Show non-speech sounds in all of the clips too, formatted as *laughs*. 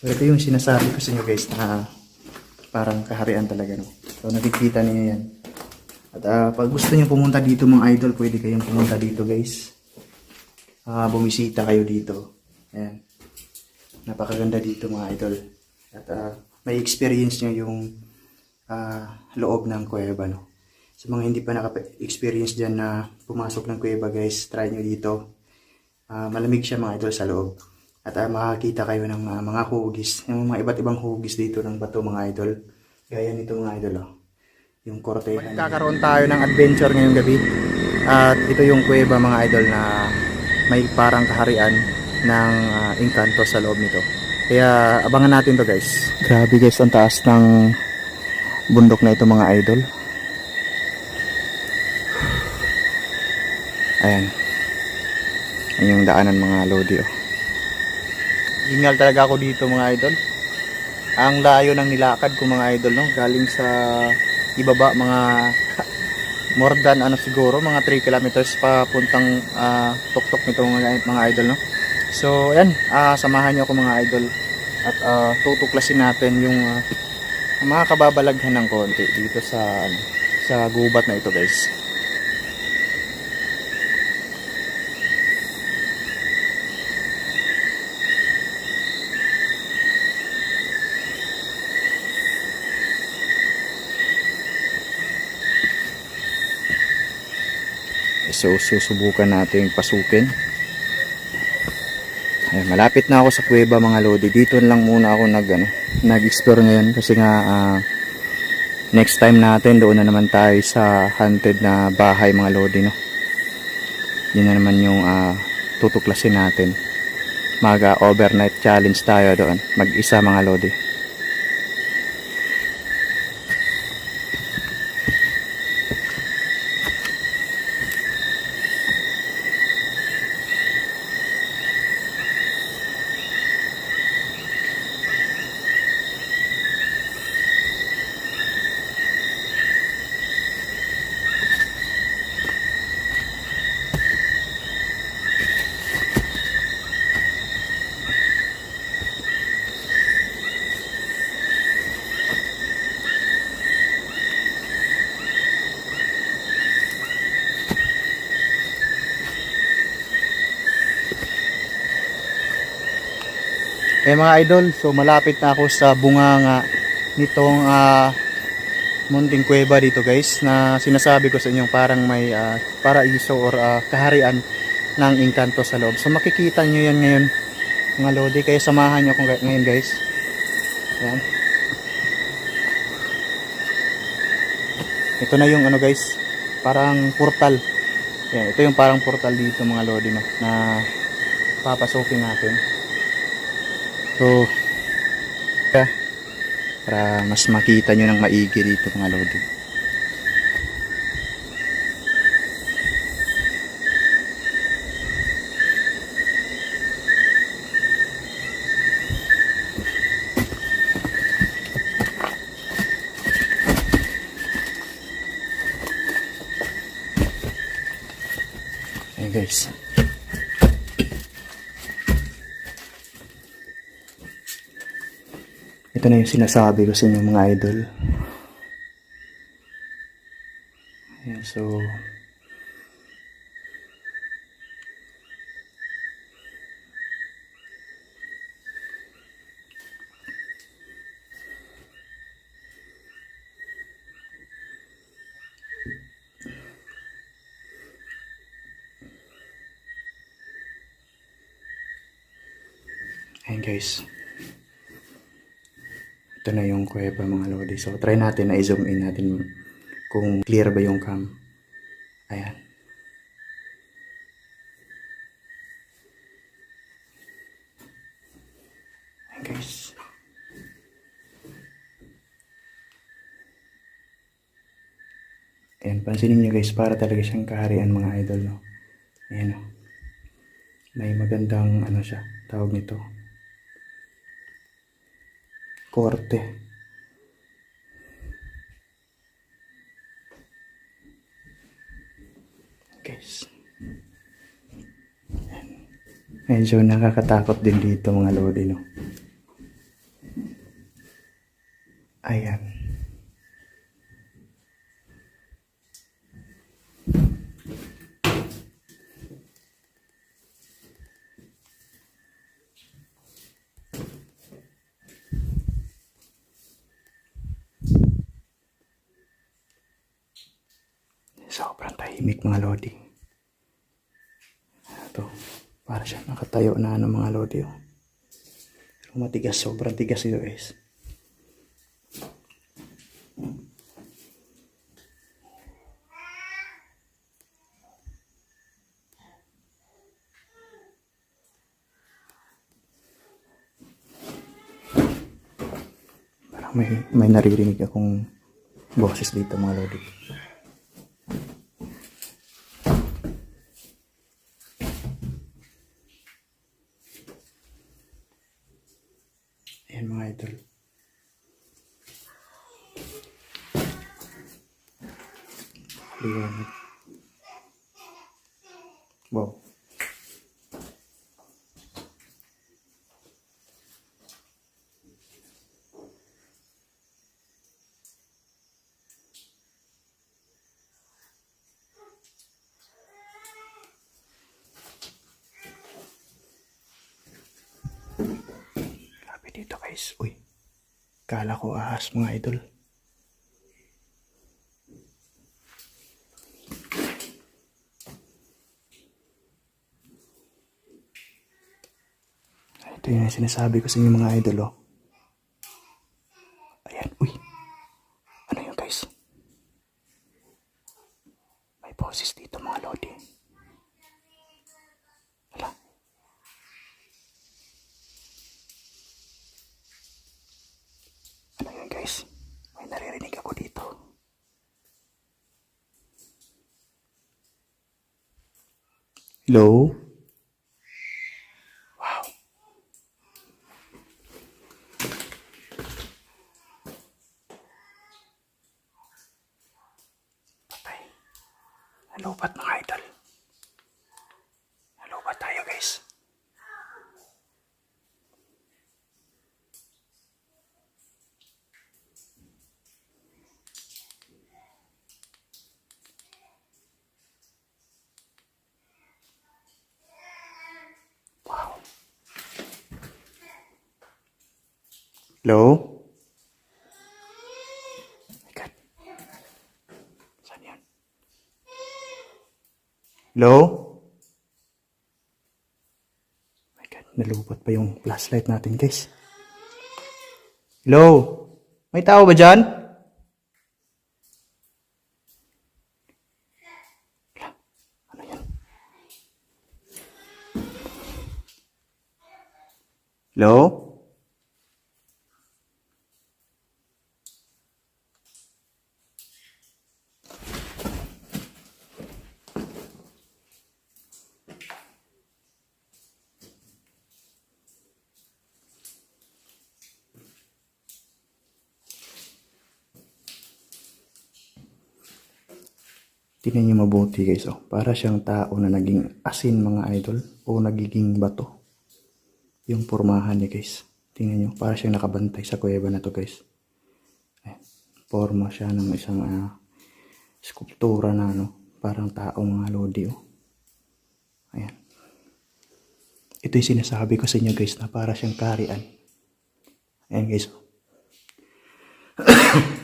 So ito yung sinasabi ko sa inyo guys na parang kaharian talaga no. So nakikita niyo yan. At ah, pag gusto niyo pumunta dito mga idol, pwede kayong pumunta dito guys. Ah, bumisita kayo dito. Ayan. Napakaganda dito mga idol. At ah, may experience niyo yung ah, loob ng kuweba no. Sa mga hindi pa naka-experience dyan na pumasok ng kuweba guys, try nyo dito. Ah, malamig siya mga idol sa loob. At ah, makakita kayo ng ah, mga hugis, yung mga iba't ibang hugis dito ng bato mga idol. Gaya nito mga idol oh. Yung kortehan. Magkakaroon tayo ng adventure ngayong gabi. At ito yung kuweba mga idol na may parang kaharian ng ah, engkanto sa loob nito. Kaya abangan natin to guys. Grabe guys, ang taas ng bundok na ito mga idol. Ayan. Ayan yung daanan mga lodi oh. Hingal talaga ako dito mga idol. Ang layo ng nilakad ko mga idol no, galing sa ibaba mga *laughs* more than ano siguro mga 3 kilometers pa puntang ah, tuktok nito mga, mga idol no. So ayan, ah, samahan niyo ako mga idol at ah, tutuklasin natin yung ah, mga kababalaghan ng konti dito sa ano, sa gubat na ito guys. So, susubukan natin pasukin. Ay, malapit na ako sa kuweba mga lodi. Dito lang muna ako nag, ano, nag-explore ngayon kasi nga ah, next time natin doon na naman tayo sa haunted na bahay mga lodi. No? Yun na naman yung ah, tutuklasin natin. Maga overnight challenge tayo doon. Mag-isa mga lodi. Eh mga idol, so malapit na ako sa bunganga nitong ah, munting kuweba dito guys na sinasabi ko sa inyo parang may ah, paraiso or ah, kaharian ng engkanto sa loob. So makikita nyo yan ngayon mga lodi kaya samahan nyo ako ngay- ngayon guys. Yan. Ito na yung ano guys, parang portal. Yan, ito yung parang portal dito mga lodi no, na papasukin natin. So, para mas makita nyo ng maigi dito mga lodi. Ayan guys. Ito na yung sinasabi ko sa inyo mga idol. Ayan, so... Ayan guys. Ito na yung kuweba mga lodi. So, try natin na i-zoom in natin kung clear ba yung cam. Ayan. Guys. Ayan, pansinin nyo guys, para talaga siyang kaharian mga idol, no? Ayan, no? May magandang, ano siya, tawag nito. Korte. Guys. Medyo nakakatakot din dito mga lodi, no? Ayan. Sobrang tahimik mga lodi. Ito, para siya nakatayo na ano mga lodi. Oh. Pero matigas, sobrang tigas ito guys. Parang may, may naririnig akong boses dito mga lodi. Ayan mga idol. Liwanag. Wow. Grabe dito guys. Uy. Kala ko ahas mga idol. Ito yung sinasabi ko sa inyo mga idol oh. Ayan. Uy. Ano yun guys? May boses dito mga lodi. Hala. Ano yun guys? May naririnig ako dito. Hello? Wow. Patay. Hello ba't mga idol? Hello ba tayo guys? Wow. Hello? God. Saan yan? Hello? My God, nalubot pa yung flashlight natin, guys. Hello? May tao ba dyan? Ano yan? Hello? Tingnan niyo mabuti guys, oh. Para siyang tao na naging asin mga idol o nagiging bato. Yung pormahan niya guys. Tingnan niyo, para siyang nakabantay sa kuweba na to guys. Ayan. Forma siya ng isang ah, skulptura na ano, parang tao mga lodi oh. Ayan. Ito yung sinasabi ko sa inyo guys na para siyang karian. Ayan guys. oh. *coughs*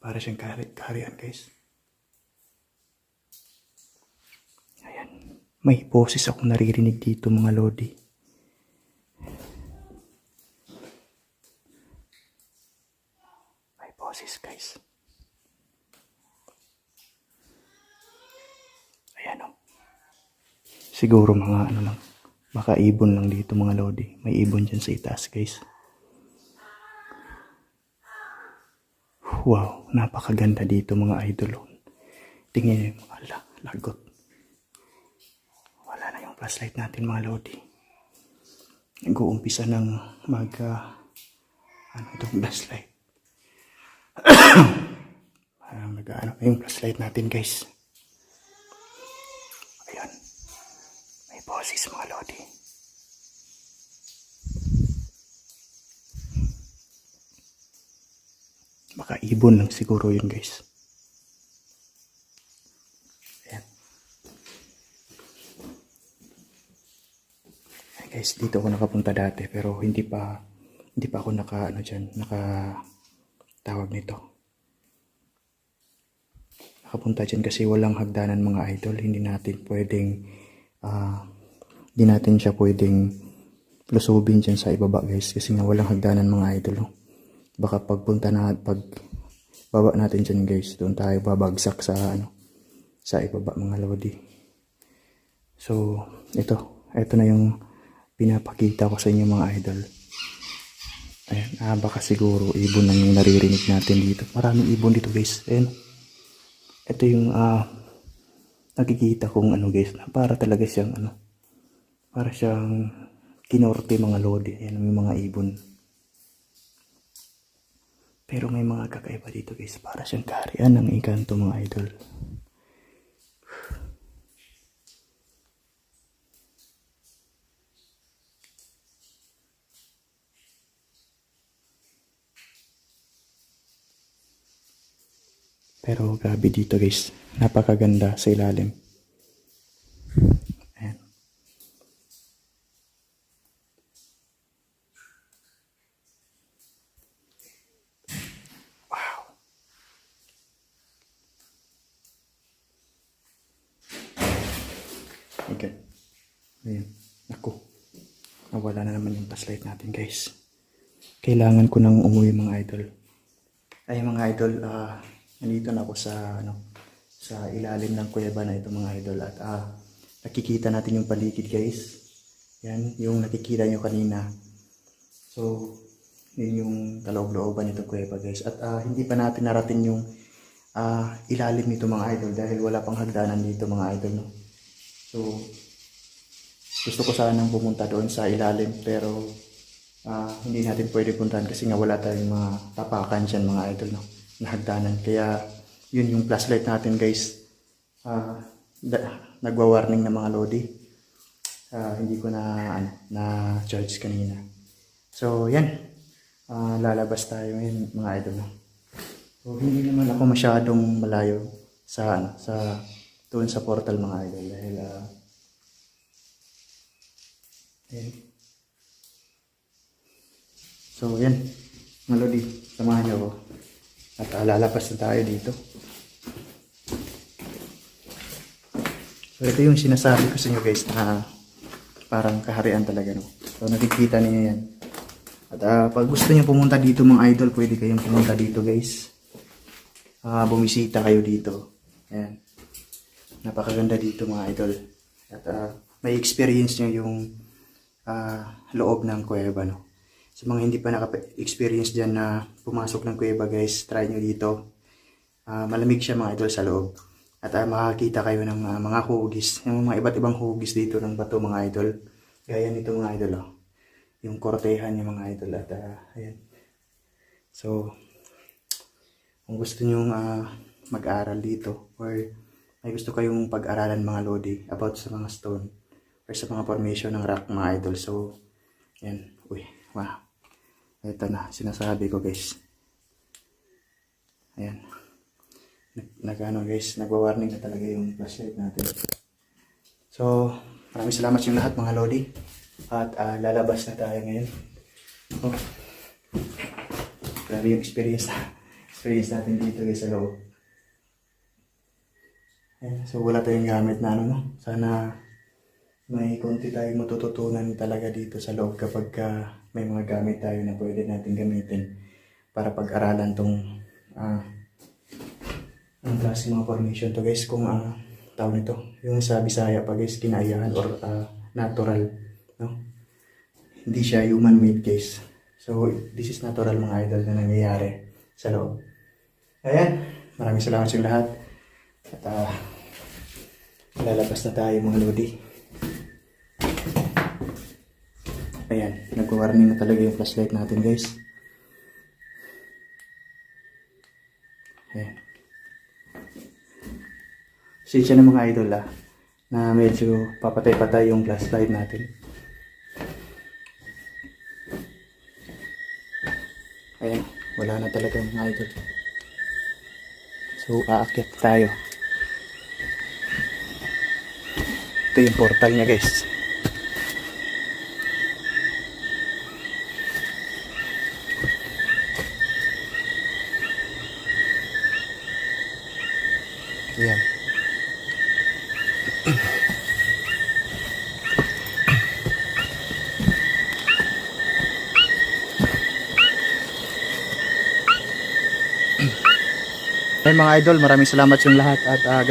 para siyang kari karian guys. May boses akong naririnig dito mga lodi. May boses guys. Ayan o. Siguro mga ano lang. Baka ibon lang dito mga lodi. May ibon dyan sa itaas guys. Wow, napakaganda dito mga idol. Tingnan niyo mga la- lagot. Flashlight natin mga lodi. Nag-uumpisa ng mag... ah, ano itong flashlight? *coughs* Parang nag-ano pa yung flashlight natin guys. Ayun. May boses mga lodi. Baka ibon lang siguro yun guys. Guys, dito ako nakapunta dati pero hindi pa hindi pa ako naka ano diyan, naka tawag nito. Nakapunta diyan kasi walang hagdanan mga idol, hindi natin pwedeng ah hindi natin siya pwedeng lusubin dyan sa ibaba guys kasi nga walang hagdanan mga idol. No? Baka pagpunta na pag baba natin dyan guys, doon tayo babagsak sa ano sa ibaba mga lodi. So, ito. Ito na yung pinapakita ko sa inyo mga idol. Ayan, ah, baka siguro ibon lang yung naririnig natin dito. Maraming ibon dito guys. Ayan. Ito yung ah nakikita kong ano guys, na para talaga siyang ano, para siyang kinorte mga lodi. Ayan, may mga ibon. Pero may mga kakaiba dito guys, para siyang kaharian ng ikanto mga idol. Pero grabe dito guys, napakaganda sa ilalim. Ayan. Wow. Okay. Ayan. Ako. Nawala na naman yung flashlight natin guys. Kailangan ko nang umuwi mga idol. Ay mga idol, ah nandito na ako sa ano sa ilalim ng kuweba na ito mga idol at ah nakikita natin yung paligid guys. Yan, yung nakikita nyo kanina. So, yun yung kaloob-looban nito kuweba guys. At ah, hindi pa natin narating yung ah, ilalim nito mga idol dahil wala pang hagdanan dito mga idol. No? So, gusto ko sanang pumunta doon sa ilalim pero ah, hindi natin pwede puntahan kasi nga wala tayong mga tapakan dyan mga idol no? Na hagdanan. Kaya yun yung flashlight natin guys. Da- nagwa-warning ng mga lodi. Ah, hindi ko na ano, na charge kanina. So yan. Ah, lalabas tayo ngayon mga idol. So hindi naman ako masyadong malayo sa ano, sa doon sa portal mga idol dahil ah, Ayan. So, yan. Mga Lodi, samahan niyo ako. At uh, lalapas na tayo dito. So, ito yung sinasabi ko sa inyo guys na parang kaharian talaga. No? So, nakikita niyo yan. At ah, pag gusto niyo pumunta dito mga idol, pwede kayong pumunta dito guys. Ah, bumisita kayo dito. Ayan. Napakaganda dito mga idol. At ah, may experience niyo yung ah, loob ng kuweba, no? Sa mga hindi pa naka-experience dyan na pumasok ng kuweba, guys, try nyo dito. Ah, malamig siya mga idol sa loob. At ah, makakita kayo ng ah, mga hugis, yung mga iba't ibang hugis dito ng bato mga idol. Gaya nito mga idol, oh. Yung kortehan yung mga idol at ah, ayan. So, kung gusto nyo mag-aral dito or may gusto kayong pag-aralan mga lodi about sa mga stone or sa mga formation ng rock mga idol. So, yan. Uy, wow. Ito na, sinasabi ko guys. Ayan. Nag, ano guys, nagwa-warning na talaga yung flashlight natin. So, maraming salamat yung lahat mga lodi. At ah, lalabas na tayo ngayon. Oh. Grabe yung experience na. *laughs* Experience natin dito guys sa loob. Ayan, so wala tayong gamit na ano no. Sana may konti tayong matututunan talaga dito sa loob kapag ka may mga gamit tayo na pwede natin gamitin para pag-aralan tong ah ang klase mga formation to guys. Kung ah tawag nito yung sa Bisaya pa guys kinayahan or ah, natural no? Hindi siya human made guys. So this is natural mga idol na nangyayari sa loob. Ayan. Maraming salamat sa lahat. At ah lalabas na tayo mga lodi Ayan, nag-warning na talaga yung flashlight natin guys. Ayan. Sensya na mga idol ah, na medyo papatay-patay yung flashlight natin. Ayan, Wala na talaga mga idol. So, aakyat tayo. Ito yung portal niya guys. Yan. Ayun mga idol, maraming salamat sa inyong lahat at ah,